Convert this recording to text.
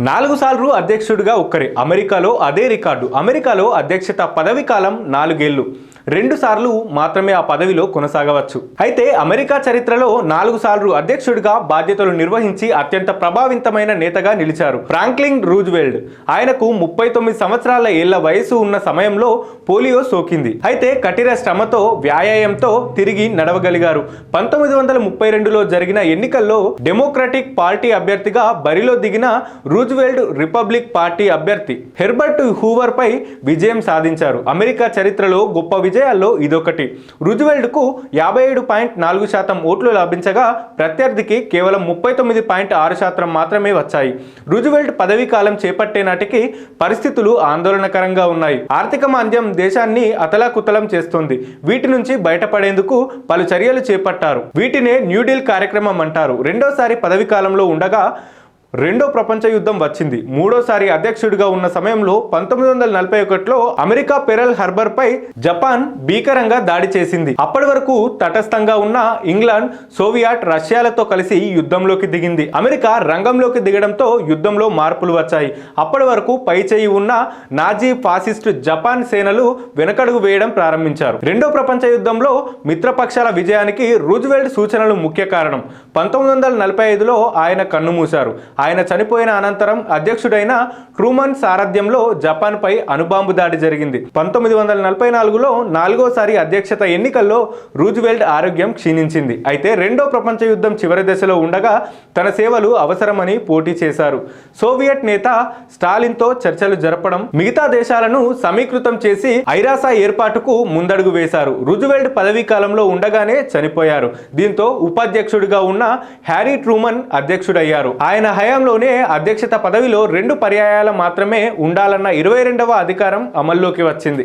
నాలుగు సార్లు అధ్యక్షుడిగా ఒక్కరే. అమెరికాలో అదే రికార్డు. అమెరికాలో అధ్యక్షత పదవి కాలం నాలుగేళ్ళు రెండు సార్లు మాత్రమే ఆ పదవిలో కొనసాగవచ్చు. అయితే అమెరికా చరిత్రలో నాలుగు సార్లు అధ్యక్షుడిగా బాధ్యతలు నిర్వహించి అత్యంత ప్రభావితమైన నేతగా నిలిచారు ఫ్రాంక్లిన్ రూజ్వెల్డ్ ఆయనకు ముప్పై తొమ్మిది సంవత్సరాల ఏళ్ళ వయసు ఉన్న సమయంలో పోలియో సోకింది. అయితే కఠిన శ్రమతో వ్యాయామంతో తిరిగి నడవగలిగారు. పంతొమ్మిది వందల ముప్పై రెండులో జరిగిన ఎన్నికల్లో డెమోక్రటిక్ పార్టీ అభ్యర్థిగా బరిలో దిగిన రూజ్వెల్డ్ రిపబ్లిక్ పార్టీ అభ్యర్థి హెర్బర్ట్ హూవర్ పై విజయం సాధించారు. అమెరికా చరిత్రలో గొప్ప విజయాల్లో ఇదొకటి. రుజువెల్డ్కు యాభై ఏడు పాయింట్ నాలుగు శాతం ఓట్లు లభించగా ప్రత్యర్థికి కేవలం ముప్పై తొమ్మిది పాయింట్ ఆరు శాతం మాత్రమే వచ్చాయి. రుజువెల్డ్ పదవీ కాలం చేపట్టే నాటికి పరిస్థితులు ఆందోళనకరంగా ఉన్నాయి. ఆర్థిక మాంద్యం దేశాన్ని అతలాకుతలం చేస్తుంది. వీటి నుంచి బయటపడేందుకు పలు చర్యలు చేపట్టారు. వీటినే న్యూడీల్ కార్యక్రమం అంటారు. రెండోసారి పదవీకాలంలో ఉండగా రెండో ప్రపంచ యుద్ధం వచ్చింది. మూడోసారి అధ్యక్షుడిగా ఉన్న సమయంలో పంతొమ్మిది వందల నలభై ఒకటిలో అమెరికా పెరల్ హర్బర్ పై జపాన్ భీకరంగా దాడి చేసింది. అప్పటి వరకు తటస్థంగా ఉన్న ఇంగ్లాండ్ సోవియట్ రష్యాలతో కలిసి యుద్ధంలోకి దిగింది. అమెరికా రంగంలోకి దిగడంతో యుద్ధంలో మార్పులు వచ్చాయి. అప్పటి వరకు పై చేయి ఉన్న నాజీ ఫాసిస్ట్ జపాన్ సేనలు వెనకడుగు వేయడం ప్రారంభించారు. రెండో ప్రపంచ యుద్ధంలో మిత్రపక్షాల విజయానికి రూజ్వెల్ట్ సూచనలు ముఖ్య కారణం. పంతొమ్మిది వందల నలభై ఐదులో ఆయన కన్నుమూశారు ఆయన చనిపోయిన అనంతరం అధ్యక్షుడైన ట్రూమన్ సారథ్యంలో జపాన్పై అణుబాంబు దాడి జరిగింది. పంతొమ్మిది వందల నలభై నాలుగులో నాలుగోసారి అధ్యక్షత ఎన్నికల్లో రూజ్వెల్ట్ ఆరోగ్యం క్షీణించింది. అయితే రెండో ప్రపంచ యుద్ధం చివరి దశలో ఉండగా తన సేవలు అవసరమని పోటీ చేశారు. సోవియట్ నేత స్టాలిన్తో చర్చలు జరపడం మిగతా దేశాలను సమీకృతం చేసి ఐరాసా ఏర్పాటుకు ముందడుగు వేశారు. రుజువెల్డ్ పదవీ కాలంలో ఉండగానే చనిపోయారు. దీంతో ఉపాధ్యక్షుడిగా ఉన్న హ్యారీ ట్రూమన్ అధ్యక్షుడయ్యారు. ఆయన హయాంలోనే అధ్యక్షత పదవిలో రెండు పర్యాయాలు మాత్రమే ఉండాలన్న ఇరవై రెండవ అధికారం అమల్లోకి వచ్చింది.